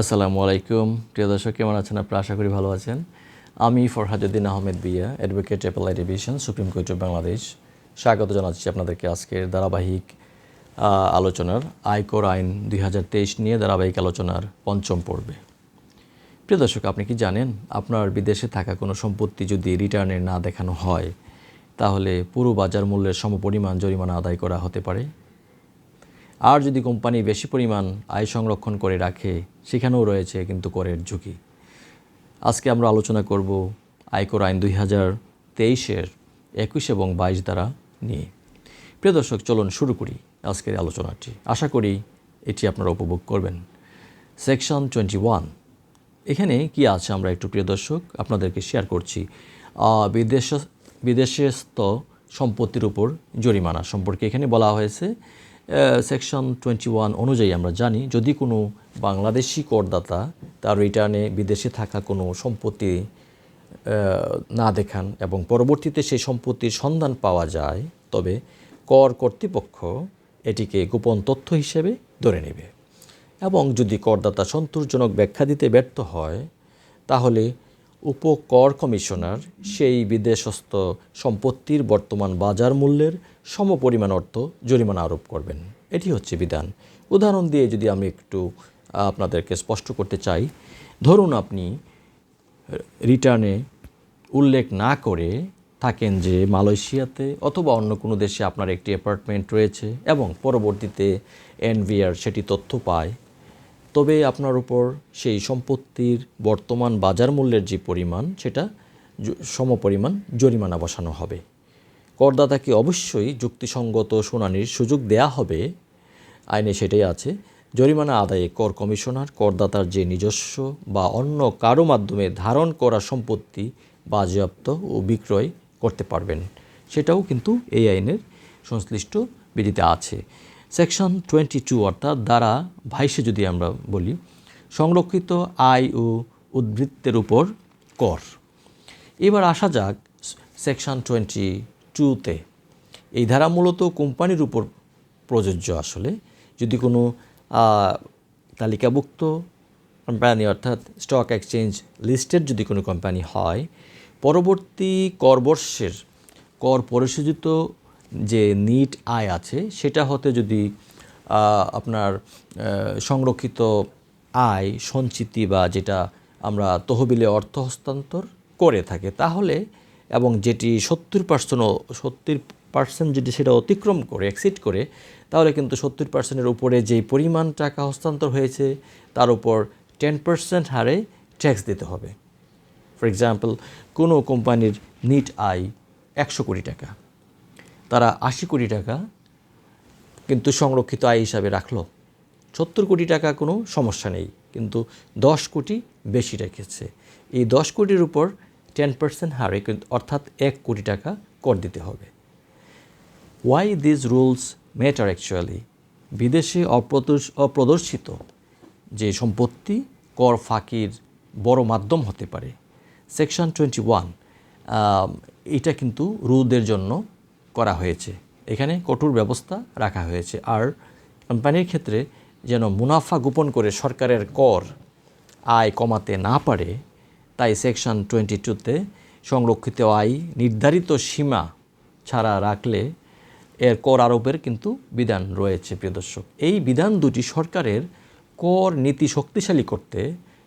আসসালামু আলাইকুম। প্রিয় দর্শক, কেমন আছেন? আপনারা আশা করি ভালো আছেন। আমি Farhajuddin Ahmed Bia, advocate appellate division, supreme court of Bangladesh. স্বাগত জানাচ্ছি আপনাদেরকে আজকের ধারাবাহিক আলোচনার আয়কর আইন দুই হাজার তেইশ নিয়ে ধারাবাহিক আলোচনার পঞ্চম পর্বে। প্রিয় দর্শক, আপনি কি জানেন, আপনার বিদেশে থাকা কোনো সম্পত্তি যদি রিটার্নে না দেখানো হয়, তাহলে পুরো বাজার মূল্যের সমপরিমাণ জরিমানা আদায় করা হতে পারে। আর যদি কোম্পানি বেশি পরিমাণ আয় সংরক্ষণ করে রাখে, সেখানেও রয়েছে কিন্তু করের ঝুঁকি। আজকে আমরা আলোচনা করব আয়কর আইন দুই হাজার তেইশের একুশ এবং বাইশ দ্বারা নিয়ে। প্রিয় দর্শক, চলুন শুরু করি আজকের আলোচনাটি। আশা করি এটি আপনারা উপভোগ করবেন। Section twenty one. এখানে কি আছে আমরা একটু, প্রিয় দর্শক, আপনাদেরকে শেয়ার করছি। বিদেশ, বিদেশস্থ সম্পত্তির উপর জরিমানা সম্পর্কে এখানে বলা হয়েছে। সেকশন টোয়েন্টি ওয়ান অনুযায়ী আমরা জানি, যদি কোনো বাংলাদেশি করদাতা তার রিটার্নে বিদেশে থাকা কোনো সম্পত্তি না দেখান এবং পরবর্তীতে সেই সম্পত্তির সন্ধান পাওয়া যায়, তবে কর কর্তৃপক্ষ এটিকে গোপন তথ্য হিসেবে ধরে নেবে। এবং যদি করদাতা সন্তোষজনক ব্যাখ্যা দিতে ব্যর্থ হয়, তাহলে উপকর কমিশনার সেই বিদেশস্থ সম্পত্তির বর্তমান বাজার মূল্যের সমপরিমাণ অর্থ জরিমানা আরোপ করবেন। এটি হচ্ছে বিধান। উদাহরণ দিয়ে যদি আমি একটু আপনাদেরকে স্পষ্ট করতে চাই, ধরুন আপনি রিটার্নে উল্লেখ না করে থাকেন যে মালয়েশিয়াতে অথবা অন্য কোনো দেশে আপনার একটি অ্যাপার্টমেন্ট রয়েছে এবং পরবর্তীতে এনভিআর সেটি তথ্য পায় তবে আপনার উপর সেই সম্পত্তির বর্তমান বাজার মূল্যের যে পরিমাণ, সেটা সমপরিমাণ জরিমানা বসানো হবে। করদাতাকে অবশ্যই যুক্তিসঙ্গত শুনানির সুযোগ দেয়া হবে। আইনে সেটাই আছে। জরিমানা আদায়ে কর কমিশনার, করদাতার যে নিজস্ব বা অন্য কারও মাধ্যমে ধারণ করা সম্পত্তি বাজেয়াপ্ত ও বিক্রয় করতে পারবেন, সেটাও কিন্তু এই আইনের সংশ্লিষ্ট বিধিতে আছে। সেকশন টোয়েন্টি টু অর্থাৎ দ্বারা ভাইসে যদি আমরা বলি, সংরক্ষিত আয় ও উদ্বৃত্তের উপর কর। এবার আসা যাক সেকশন টোয়েন্টি টুতে এই ধারা মূলত কোম্পানির উপর প্রযোজ্য আসলে। যদি কোনো তালিকাভুক্ত কোম্পানি অর্থাৎ স্টক এক্সচেঞ্জ লিস্টেড যদি কোনো কোম্পানি হয়, পরবর্তী করবর্ষের কর পরিশোধিত যে নিট আয় আছে, সেটা হতে যদি আপনার সংরক্ষিত আয়, সঞ্চিতি বা যেটা আমরা তহবিলে অর্থ হস্তান্তর করে থাকে, তাহলে এবং যেটি সত্তর পার্সেন্ট সত্তর পার্সেন্ট যদি সেটা অতিক্রম করে এক্সিট করে, তাহলে কিন্তু সত্তর পার্সেন্টের উপরে যেই পরিমাণ টাকা হস্তান্তর হয়েছে, তার উপর টেন পার্সেন্ট হারে ট্যাক্স দিতে হবে। ফর এক্সাম্পল কোনো কোম্পানির নিট আয় একশো কোটি টাকা। তারা আশি কোটি টাকা কিন্তু সংরক্ষিত আয় হিসাবে রাখল। সত্তর কোটি টাকা কোনো সমস্যা নেই, কিন্তু দশ কোটি বেশি রেখেছে। এই দশ কোটির উপর টেন পার্সেন্ট হারে কিন্তু অর্থাৎ এক কোটি টাকা কর দিতে হবে। Why this rules matter actually বিদেশে অপ্রদর্শ- অপ্রদর্শিত যে সম্পত্তি কর ফাঁকির বড় মাধ্যম হতে পারে। সেকশন টোয়েন্টি ওয়ান এটা কিন্তু রুদের জন্য করা হয়েছে। এখানে কঠোর ব্যবস্থা রাখা হয়েছে। আর কোম্পানির ক্ষেত্রে যেন মুনাফা গোপন করে সরকারের কর আয় কমাতে না পারে, তাই সেকশন টোয়েন্টি টুতে সংরক্ষিত আয় নির্ধারিত সীমা ছাড়া রাখলে এর কর আরোপের কিন্তু বিধান রয়েছে, প্রিয় দর্শক। এই বিধান দুটি সরকারের কর নীতি শক্তিশালী করতে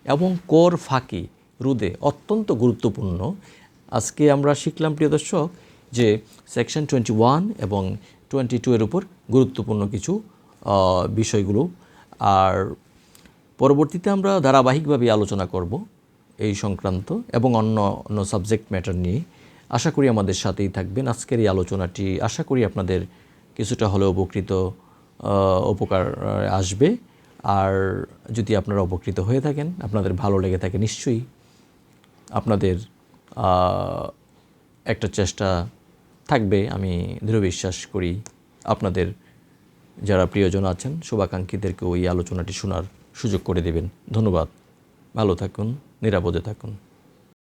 এবং কর ফাঁকি রোধে অত্যন্ত গুরুত্বপূর্ণ। আজকে আমরা শিখলাম, প্রিয় দর্শক যে সেকশন টোয়েন্টি ওয়ান এবং টোয়েন্টি টু এর উপর গুরুত্বপূর্ণ কিছু বিষয়গুলো। আর পরবর্তীতে আমরা ধারাবাহিকভাবে আলোচনা করব এই সংক্রান্ত এবং অন্য অন্য সাবজেক্ট ম্যাটার নিয়ে। আশা করি আমাদের সাথেই থাকবেন। আজকের এই আলোচনাটি আশা করি আপনাদের কিছুটা হলেও উপকৃত উপকার আসবে। আর যদি আপনারা উপকৃত হয়ে থাকেন, আপনাদের ভালো লেগে থাকে, নিশ্চয়ই আপনাদের একটা চেষ্টা থাকবে, আমি দৃঢ় বিশ্বাস করি আপনাদের যারা প্রিয়জন আছেন শুভাকাঙ্ক্ষীদেরকে ওই আলোচনাটি শোনার সুযোগ করে দেবেন। ধন্যবাদ। ভালো থাকুন, নিরাপদে থাকুন।